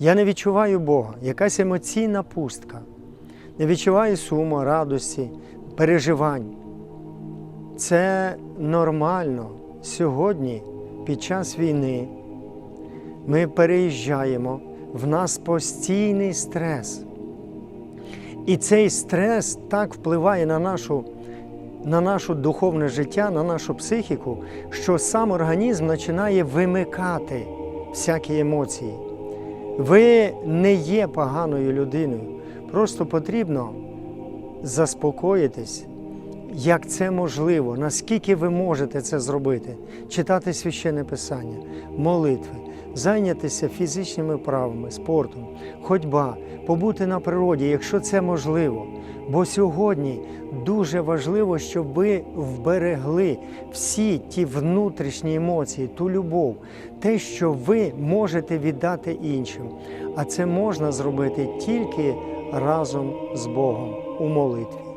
Я не відчуваю Бога, якась емоційна пустка, не відчуваю суму, радості, переживань. Це нормально сьогодні, під час війни, ми переїжджаємо, в нас постійний стрес. І цей стрес так впливає на нашу, на наше духовне життя, на нашу психіку, що сам організм починає вимикати всякі емоції. Ви не є поганою людиною, просто потрібно заспокоїтись, як це можливо, наскільки ви можете це зробити, читати священне писання, молитви, зайнятися фізичними правами, спортом, ходьба, побути на природі, якщо це можливо. Бо сьогодні дуже важливо, щоб ви вберегли всі ті внутрішні емоції, ту любов, те, що ви можете віддати іншим. А це можна зробити тільки разом з Богом у молитві.